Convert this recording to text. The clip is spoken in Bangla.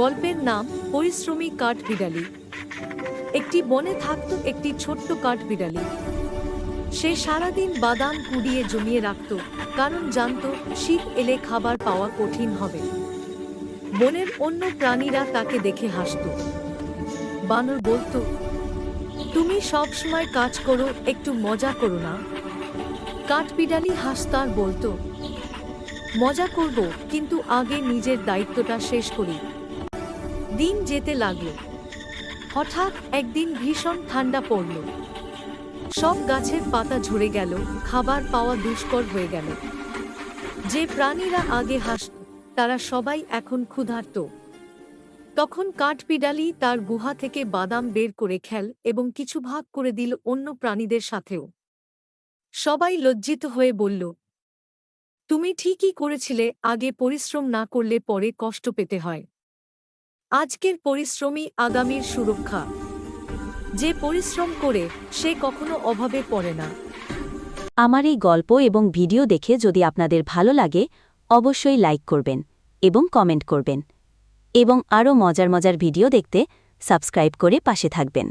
গল্পের নাম পরিশ্রমী কাঠ বিড়ালি। একটি বনে থাকত একটি ছোট্ট কাঠ বিড়ালি। সে সারাদিন বাদাম কুড়িয়ে জমিয়ে রাখত, কারণ জানত শীত এলে খাবার পাওয়া কঠিন হবে। বনের অন্য প্রাণীরা তাকে দেখে হাসত। বানর বলতো, তুমি সব সময় কাজ করো, একটু মজা করো না। কাঠবিড়ালি হাসতার বলতো, মজা করব, কিন্তু আগে নিজের দায়িত্বটা শেষ করি। দিন যেতে লাগল। হঠাৎ একদিন ভীষণ ঠান্ডা পড়ল। সব গাছের পাতা ঝরে গেল, খাবার পাওয়া দুষ্কর হয়ে গেল। যে প্রাণীরা আগে হাসত, তারা সবাই এখন ক্ষুধার্ত। তখন কাঠপিডালি তার গুহা থেকে বাদাম বের করে খেল এবং কিছু ভাগ করে দিল অন্য প্রাণীদের সাথেও। সবাই লজ্জিত হয়ে বলল, তুমি ঠিকই করেছিলে, আগে পরিশ্রম না করলে পরে কষ্ট পেতে হয়। আজকের পরিশ্রমী আগামীর সুরক্ষা। যে পরিশ্রম করে সে কখনো অভাবে পড়ে না। আমার এই গল্প এবং ভিডিও দেখে যদি আপনাদের ভালো লাগে, অবশ্যই লাইক করবেন এবং কমেন্ট করবেন। এবং আরও মজার মজার ভিডিও দেখতে সাবস্ক্রাইব করে পাশে থাকবেন।